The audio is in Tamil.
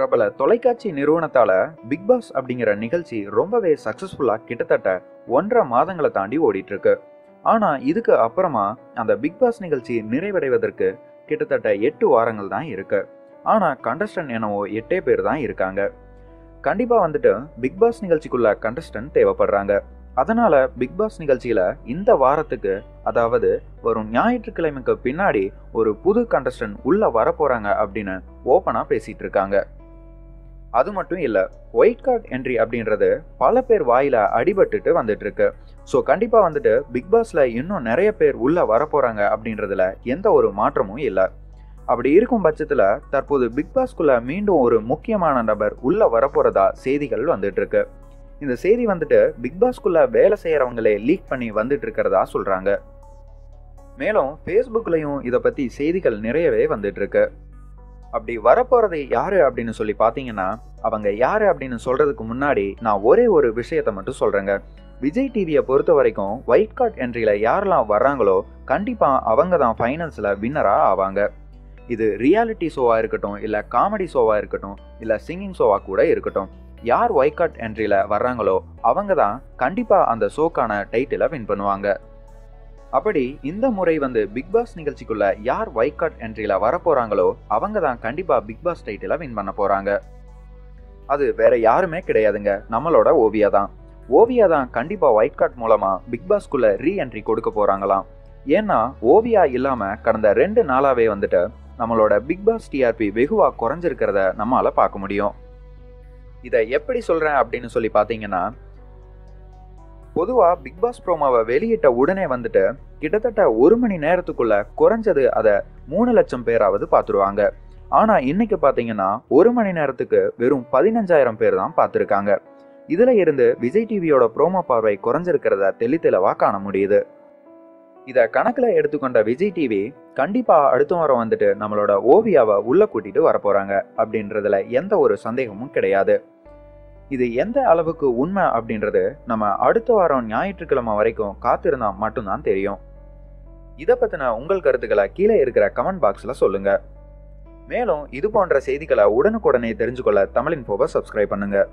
பிரபல தொலைக்காட்சி நிறுவனத்தால பிக் பாஸ் அப்படிங்கிற நிகழ்ச்சி ரொம்பவே சக்சஸ்ஃபுல்லா கிட்டத்தட்ட ஒன்றரை மாதங்களை தாண்டி ஓடிட்டு இருக்கு ஆனா இதுக்கு அப்புறமா அந்த பிக் பாஸ் நிகழ்ச்சி நிறைவடைவதற்கு கிட்டத்தட்ட எட்டு வாரங்கள் தான் இருக்கு. ஆனா கண்டஸ்டன் என்னவோ எட்டே பேர் தான் இருக்காங்க. கண்டிப்பா வந்துட்டு பிக் பாஸ் நிகழ்ச்சிக்குள்ள கண்டஸ்டன் தேவைப்படுறாங்க. அதனால பிக் பாஸ் நிகழ்ச்சியில இந்த வாரத்துக்கு அதாவது வரும் ஞாயிற்றுக்கிழமைக்கு பின்னாடி ஒரு புது கண்டஸ்டன்ட் உள்ள வரப்போறாங்க அப்படின்னு ஓப்பனா பேசிட்டு இருக்காங்க அது மட்டும் இல்லை ஒயிட் கார்டு என்ட்ரி அப்படின்றது பல பேர் வாயில அடிபட்டுட்டு வந்துட்டு இருக்கு ஸோ கண்டிப்பாக வந்துட்டு பிக் பாஸ்ல இன்னும் நிறைய பேர் உள்ள வரப்போறாங்க அப்படின்றதுல எந்த ஒரு மாற்றமும் இல்லை. அப்படி இருக்கும் பட்சத்தில் தற்போது பிக் பாஸ்குள்ள மீண்டும் ஒரு முக்கியமான நபர் உள்ள வரப்போறதா செய்திகள் வந்துட்டு இருக்கு இந்த செய்தி வந்துட்டு பிக் பாஸ்குள்ள வேலை செய்யறவங்களே லீக் பண்ணி வந்துட்டு இருக்கிறதா சொல்றாங்க. மேலும் ஃபேஸ்புக்லையும் இதை பத்தி செய்திகள் நிறையவே வந்துட்டு இருக்கு அப்படி வரப்போறது யாரு அப்படின்னு சொல்லி பாத்தீங்கன்னா அவங்க யாரு அப்படின்னு சொல்றதுக்கு முன்னாடி நான் ஒரே ஒரு விஷயத்த மட்டும் சொல்றேங்க. விஜய் டிவியை பொறுத்த வரைக்கும் ஒயிட் கார்ட் என்ட்ரியில யாரெல்லாம் வர்றாங்களோ கண்டிப்பா அவங்க தான் ஃபைனல்ஸ்ல வின்னரா ஆவாங்க. இது ரியாலிட்டி ஷோவா இருக்கட்டும் இல்ல காமெடி ஷோவா இருக்கட்டும் இல்ல சிங்கிங் ஷோவா கூட இருக்கட்டும். யார் ஒயிட் கார்ட் என்ட்ரியில் வர்றாங்களோ அவங்க தான் கண்டிப்பாக அந்த ஷோக்கான டைட்டிலை வின் பண்ணுவாங்க. அப்படி இந்த முறை வந்து பிக் பாஸ் நிகழ்ச்சிக்குள்ள யார் ஒயிட் கார்ட் என்ட்ரியில வரப்போறாங்களோ அவங்க தான் கண்டிப்பா பிக் பாஸ் டைட்டில வின் பண்ண போறாங்க. அது வேற யாருமே கிடையாதுங்க. நம்மளோட ஓவியா தான். ஓவியா தான் கண்டிப்பா ஒயிட் கார்ட் மூலமா பிக் பாஸ்குள்ள ரீ என்ட்ரி கொடுக்க போறாங்களாம். ஏன்னா ஓவியா இல்லாம கடந்த ரெண்டு நாளாவே வந்துட்டு நம்மளோட பிக் பாஸ் டிஆர்பி வெகுவா குறைஞ்சிருக்கிறத நம்மளால பார்க்க முடியும். இதை எப்படி சொல்றேன் அப்படின்னு சொல்லி பார்த்தீங்கன்னா பொதுவாக பிக் பாஸ் ப்ரோமோவை வெளியிட்ட உடனே வந்துட்டு கிட்டத்தட்ட ஒரு மணி நேரத்துக்குள்ள குறைஞ்சது அதை மூணு லட்சம் பேராவது பார்த்துருவாங்க ஆனா இன்னைக்கு பாத்தீங்கன்னா ஒரு மணி நேரத்துக்கு வெறும் பதினஞ்சாயிரம் பேர் தான் பார்த்துருக்காங்க இதுல இருந்து விஜய் டிவியோட ப்ரோமோ பார்வை குறைஞ்சிருக்கிறத தெளித்தெளிவா காண முடியுது. இத கணக்குல எடுத்துக்கொண்ட விஜய் டிவி கண்டிப்பா அடுத்த வாரம் வந்துட்டு நம்மளோட ஓவியாவை உள்ள கூட்டிட்டு வரப்போறாங்க அப்படின்றதுல எந்த ஒரு சந்தேகமும் கிடையாது. இது எந்த அளவுக்கு உண்மை அப்படின்றது நம்ம அடுத்த வாரம் ஞாயிற்றுக்கிழமை வரைக்கும் காத்திருந்தா மட்டும்தான் தெரியும். இதை பற்றின உங்கள் கருத்துக்களை கீழே இருக்கிற கமெண்ட் பாக்ஸில் சொல்லுங்க. மேலும் இது போன்ற செய்திகளை உடனுக்குடனே தெரிஞ்சுக்கொள்ள தமிழின் போவை சப்ஸ்கிரைப் பண்ணுங்க.